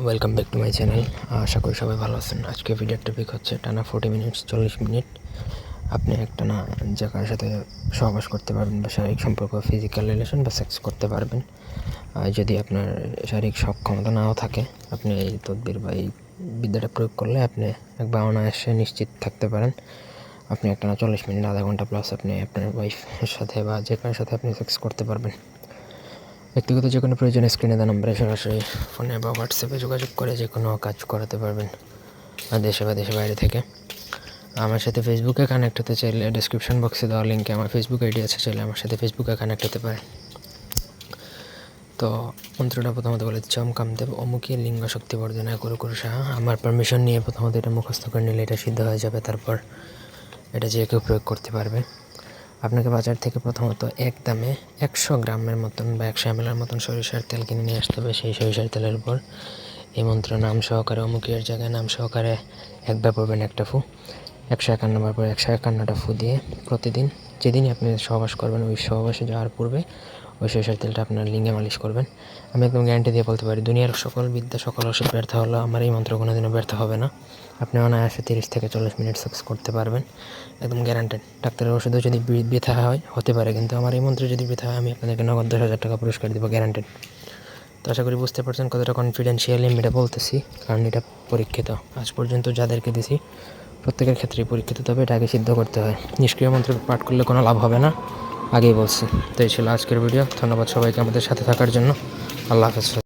Welcome back to my channel আশা করি সবাই ভালো আছেন। আজকে ভিডিওর টপিক হচ্ছে টানা ফোর্টি মিনিটস চল্লিশ মিনিট আপনি একটা না যে কারোর সাথে সহবাস করতে পারবেন বা শারীরিক সম্পর্ক ফিজিক্যাল রিলেশন বা সেক্স করতে পারবেন। আর যদি আপনার শারীরিক সক্ষমতা নাও থাকে, আপনি এই তদবির বা এই বিদ্যাটা প্রয়োগ করলে আপনি একবার অনায়াসে নিশ্চিত থাকতে পারেন। আপনি একটা না চল্লিশ মিনিট আধা ঘণ্টা প্লাস আপনি আপনার ওয়াইফের সাথে বা যে কারোর সাথে আপনি সেক্স করতে পারবেন। ব্যক্তিগত যে কোনো প্রয়োজনে স্ক্রিনে দেওয়া নম্বরে সরাসরি ফোনে বা হোয়াটসঅ্যাপে যোগাযোগ করে যে কোনো কাজ করাতে পারবেন দেশে বা দেশের বাইরে থেকে। আমার সাথে ফেসবুকে কানেক্ট হতে চাইলে ডিসক্রিপশন বক্সে দেওয়া লিঙ্কে আমার ফেসবুক আইডি আছে, চাইলে আমার সাথে ফেসবুকে কানেক্ট হতে পারে তো মন্ত্রটা প্রথমত বলে চম কামদেব অমুকী লিঙ্গ শক্তি বর্ধনা করু করু সাহা। আমার পারমিশন নিয়ে প্রথমত এটা মুখস্থ করে নিলে এটা সিদ্ধ হয়ে যাবে, তারপর এটা যে কেউ প্রয়োগ করতে পারবে। আপনাকে বাজার থেকে প্রথমত এক দামে একশো গ্রামের মতন বা একশো এমএলের মতন সরিষার তেল কিনে নিয়ে আসতে হবে। সেই সরিষার তেলের উপর এই মন্ত্র নাম সহকারে, অমুকের জায়গায় নাম সহকারে একবার পড়বেন একটা ফু। একশো একান্নবার পর একশো একান্নটা ফু দিয়ে প্রতিদিন যেদিনই আপনি সহবাস করবেন, ওই সহবাসে যাওয়ার পূর্বে ওই সরিষার তেলটা আপনার লিঙ্গে মালিশ করবেন। আমি একদম গ্যারান্টি দিয়ে বলতে পারি, দুনিয়ার সকল বিদ্যা, সকল ওষুধ ব্যর্থ হলো আমার এই মন্ত্র কোনোদিনও ব্যর্থ হবে না। আপনি অনায়াসে তিরিশ থেকে চল্লিশ মিনিট সেক্স করতে পারবেন। একদম গ্যারান্টেড ডাক্তারের ওষুধও যদি বৃথা হয়, হতে পারে, কিন্তু আমার এই মন্ত্র যদি বৃথা হয়, আমি আপনাদেরকে নগদ দশ হাজার টাকা পুরস্কার দেবো গ্যারান্টেড তো আশা করি বুঝতে পারছেন কতটা কনফিডেন্সিয়ালি আমি এটা বলতেছি, কারণ এটা পরীক্ষিত। আজ পর্যন্ত যাদেরকে দিছি, প্রত্যেকের ক্ষেত্রেই পরীক্ষিত, তবে এটা আগে সিদ্ধ করতে হয়। নিষ্ক্রিয় মন্ত্র পাঠ করলে কোনো লাভ হবে না। আগেই বলছি। তো এই ছিল আজকের ভিডিও ধন্যবাদ সবাইকে আমাদের সাথে থাকার জন্য। আল্লাহ হাফেজ।